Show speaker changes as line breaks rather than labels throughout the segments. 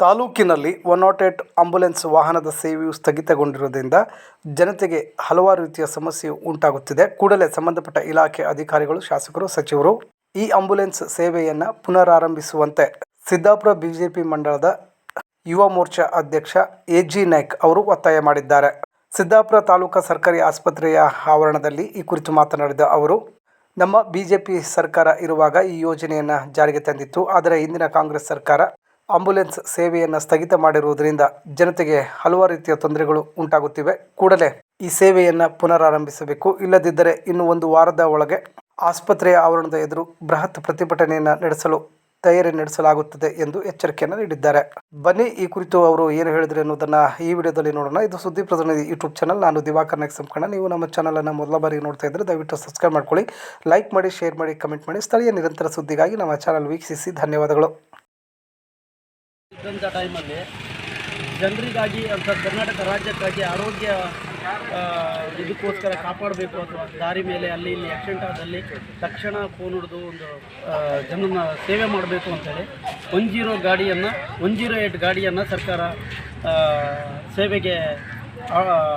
ತಾಲೂಕಿನಲ್ಲಿ one not eight ambulance ವಾಹನದ ಸೇವೆಯು ಸ್ಥಗಿತಗೊಂಡಿರುವುದರಿಂದ ಜನತೆಗೆ ಹಲವಾರು ರೀತಿಯ ಸಮಸ್ಯೆ ಉಂಟಾಗುತ್ತಿದೆ. ಕೂಡಲೇ ಸಂಬಂಧಪಟ್ಟ ಇಲಾಖೆ ಅಧಿಕಾರಿಗಳು, ಶಾಸಕರು, ಸಚಿವರು ಈ ಆಂಬ್ಯುಲೆನ್ಸ್ ಸೇವೆಯನ್ನು ಪುನರಾರಂಭಿಸುವಂತೆ ಸಿದ್ದಾಪುರ ಬಿಜೆಪಿ ಮಂಡಳದ ಯುವ ಮೋರ್ಚಾ ಅಧ್ಯಕ್ಷ ಎ ಜಿ ನಾಯ್ಕ್ ಅವರು ಒತ್ತಾಯ ಮಾಡಿದ್ದಾರೆ. ಸಿದ್ದಾಪುರ ತಾಲೂಕಾ ಸರ್ಕಾರಿ ಆಸ್ಪತ್ರೆಯ ಆವರಣದಲ್ಲಿ ಈ ಕುರಿತು ಮಾತನಾಡಿದ ಅವರು, ನಮ್ಮ ಬಿಜೆಪಿ ಸರ್ಕಾರ ಇರುವಾಗ ಈ ಯೋಜನೆಯನ್ನು ಜಾರಿಗೆ ತಂದಿತ್ತು. ಆದರೆ ಇಂದಿನ ಕಾಂಗ್ರೆಸ್ ಸರ್ಕಾರ ಆಂಬ್ಯುಲೆನ್ಸ್ ಸೇವೆಯನ್ನು ಸ್ಥಗಿತ ಮಾಡಿರುವುದರಿಂದ ಜನತೆಗೆ ಹಲವಾರು ರೀತಿಯ ತೊಂದರೆಗಳು ಉಂಟಾಗುತ್ತಿವೆ. ಕೂಡಲೇ ಈ ಸೇವೆಯನ್ನು ಪುನರಾರಂಭಿಸಬೇಕು. ಇಲ್ಲದಿದ್ದರೆ ಇನ್ನು ಒಂದು ವಾರದ ಒಳಗೆ ಆಸ್ಪತ್ರೆಯ ಆವರಣದ ಎದುರು ಬೃಹತ್ ಪ್ರತಿಭಟನೆಯನ್ನು ನಡೆಸಲು ತಯಾರಿ ನಡೆಸಲಾಗುತ್ತದೆ ಎಂದು ಎಚ್ಚರಿಕೆಯನ್ನು ನೀಡಿದ್ದಾರೆ. ಬನ್ನಿ, ಈ ಕುರಿತು ಅವರು ಏನು ಹೇಳಿದ್ರು ಅನ್ನೋದನ್ನು ಈ ವಿಡಿಯೋದಲ್ಲಿ ನೋಡೋಣ. ಇದು ಸುದ್ದಿ ಪ್ರತಿನಿಧಿ ಯೂಟ್ಯೂಬ್ ಚಾನಲ್. ನಾನು ದಿವಾಕರ್ ನಾಯಕ್ ಸಂಕಣ ನೀವು ನಮ್ಮ ಚಾನಲನ್ನು ಮೊದಲ ಬಾರಿಗೆ ನೋಡ್ತಾ ಇದ್ದರೆ ದಯವಿಟ್ಟು ಸಬ್ಸ್ಕ್ರೈಬ್ ಮಾಡ್ಕೊಳ್ಳಿ, ಲೈಕ್ ಮಾಡಿ, ಶೇರ್ ಮಾಡಿ, ಕಮೆಂಟ್ ಮಾಡಿ. ಸ್ಥಳೀಯ ನಿರಂತರ ಸುದ್ದಿಗಾಗಿ ನಮ್ಮ ಚಾನಲ್ ವೀಕ್ಷಿಸಿ. ಧನ್ಯವಾದಗಳು.
ಇದ್ದಂಥ ಟೈಮಲ್ಲಿ ಜನರಿಗಾಗಿ ಅಂತ ಕರ್ನಾಟಕ ರಾಜ್ಯಕ್ಕಾಗಿ ಆರೋಗ್ಯ ಇದಕ್ಕೋಸ್ಕರ ಕಾಪಾಡಬೇಕು ಅಥವಾ ದಾರಿ ಮೇಲೆ ಅಲ್ಲಿ ಇಲ್ಲಿ ಆಕ್ಸಿಡೆಂಟ್ ಆದಲ್ಲಿ ತಕ್ಷಣ ಫೋನ್ ಹಿಡಿದು ಒಂದು ಜನನ ಸೇವೆ ಮಾಡಬೇಕು ಅಂತೇಳಿ ಒನ್ ಜೀರೋ ಗಾಡಿಯನ್ನು ಒನ್ ಜೀರೋ ಏಟ್ ಗಾಡಿಯನ್ನು ಸರ್ಕಾರ ಸೇವೆಗೆ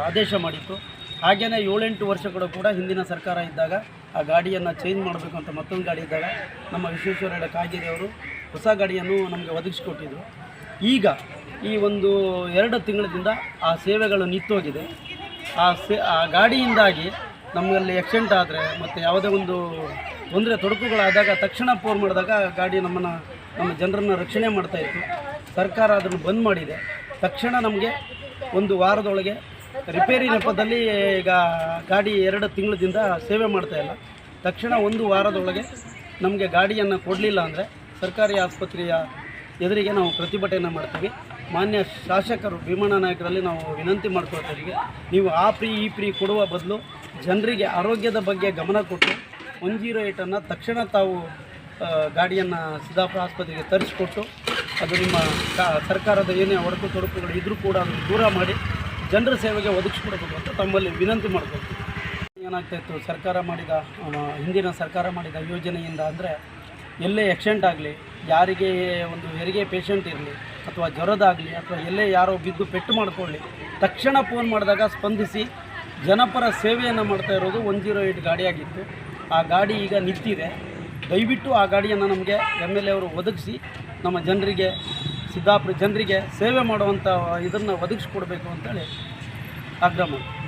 ಆದೇಶ ಮಾಡಿತ್ತು. ಹಾಗೆಯೇ ಏಳೆಂಟು ವರ್ಷಗಳು ಕೂಡ ಹಿಂದಿನ ಸರ್ಕಾರ ಇದ್ದಾಗ ಆ ಗಾಡಿಯನ್ನು ಚೇಂಜ್ ಮಾಡಬೇಕು ಅಂತ ಮತ್ತೊಂದು ಗಾಡಿ ಇದ್ದಾಗ ನಮ್ಮ ವಿಶ್ವೇಶ್ವರ ಕಾಗೇರಿಯವರು ಹೊಸ ಗಾಡಿಯನ್ನು ನಮಗೆ ಒದಗಿಸಿಕೊಟ್ಟಿದ್ರು. ಈಗ ಈ ಒಂದು ಎರಡು ತಿಂಗಳಿಂದ ಆ ಸೇವೆಗಳು ನಿಂತೋಗಿದೆ. ಆ ಸೇ, ಆ ಗಾಡಿಯಿಂದಾಗಿ ನಮ್ಮಲ್ಲಿ ಆಕ್ಸಿಡೆಂಟ್ ಆದರೆ ಮತ್ತು ಯಾವುದೇ ಒಂದು ತೊಂದರೆ, ತೊಡಕುಗಳಾದಾಗ ತಕ್ಷಣ ಫೋನ್ ಮಾಡಿದಾಗ ಗಾಡಿ ನಮ್ಮನ್ನು, ನಮ್ಮ ಜನರನ್ನು ರಕ್ಷಣೆ ಮಾಡ್ತಾಯಿತ್ತು ಸರ್ಕಾರ ಅದನ್ನು ಬಂದ್ ಮಾಡಿದೆ. ತಕ್ಷಣ ನಮಗೆ ಒಂದು ವಾರದೊಳಗೆ ರಿಪೇರಿ ನೆಪದಲ್ಲಿ ಈಗ ಗಾಡಿ ಎರಡು ತಿಂಗಳದಿಂದ ಸೇವೆ ಮಾಡ್ತಾ ಇಲ್ಲ. ತಕ್ಷಣ ಒಂದು ವಾರದೊಳಗೆ ನಮಗೆ ಗಾಡಿಯನ್ನು ಕೊಡಲಿಲ್ಲ ಅಂದರೆ ಸರ್ಕಾರಿ ಆಸ್ಪತ್ರೆಯ ಎದುರಿಗೆ ನಾವು ಪ್ರತಿಭಟನೆ ಮಾಡ್ತೀವಿ. ಮಾನ್ಯ ಶಾಸಕರು, ಭೀಮಣ್ಣ ನಾಯಕರಲ್ಲಿ ನಾವು ವಿನಂತಿ ಮಾಡ್ಕೊಳ್ತೀವಿ ನೀವು ಆ ಫ್ರೀ, ಈ ಫ್ರೀ ಕೊಡುವ ಬದಲು ಜನರಿಗೆ ಆರೋಗ್ಯದ ಬಗ್ಗೆ ಗಮನ ಕೊಟ್ಟು ಒನ್ ಜೀರೋ ಏಯ್ಟನ್ನು ತಕ್ಷಣ ತಾವು ಗಾಡಿಯನ್ನು ಸಿದ್ದಾಪುರ ಆಸ್ಪತ್ರೆಗೆ ತರಿಸಿಕೊಟ್ಟು ಅದು ನಿಮ್ಮ ಸರ್ಕಾರದ ಏನೇ ಒಡಕು ತೊಡಕುಗಳು ಇದ್ದರೂ ಕೂಡ ಅದನ್ನು ದೂರ ಮಾಡಿ ಜನರ ಸೇವೆಗೆ ಒದಗಿಸ್ಕೊಡ್ಬೇಕು ಅಂತ ತಮ್ಮಲ್ಲಿ ವಿನಂತಿ ಮಾಡ್ಕೊಳ್ತೀವಿ. ಏನಾಗ್ತಾಯಿತ್ತು ಸರ್ಕಾರ ಮಾಡಿದ ಹಿಂದಿನ ಸರ್ಕಾರ ಮಾಡಿದ ಯೋಜನೆಯಿಂದ ಅಂದರೆ ಎಲ್ಲೇ ಆಕ್ಸಿಡೆಂಟ್ ಆಗಲಿ ಯಾರಿಗೆ ಒಂದು ಹೆರಿಗೆ ಪೇಷಂಟ್ ಇರಲಿ ಅಥವಾ ಜ್ವರದಾಗಲಿ ಅಥವಾ ಎಲ್ಲೇ ಯಾರೋ ಬಿದ್ದು ಪೆಟ್ಟು ಮಾಡಿಕೊಳ್ಳಿ, ತಕ್ಷಣ ಫೋನ್ ಮಾಡಿದಾಗ ಸ್ಪಂದಿಸಿ ಜನಪರ ಸೇವೆಯನ್ನು ಮಾಡ್ತಾ ಇರೋದು ಒನ್ ಜೀರೋ ಏಯ್ಟ್ ಗಾಡಿಯಾಗಿತ್ತು. ಆ ಗಾಡಿ ಈಗ ನಿಂತಿದೆ. ದಯವಿಟ್ಟು ಆ ಗಾಡಿಯನ್ನು ನಮಗೆ ಎಂ ಎಲ್ ಎ ಅವರು ಒದಗಿಸಿ, ನಮ್ಮ ಜನರಿಗೆ, ಸಿದ್ದಾಪುರ ಜನರಿಗೆ ಸೇವೆ ಮಾಡುವಂಥ ಇದನ್ನು ಒದಗಿಸ್ಕೊಡ್ಬೇಕು ಅಂತೇಳಿ ಆಗ್ರಹ ಮಾಡ್ತೀವಿ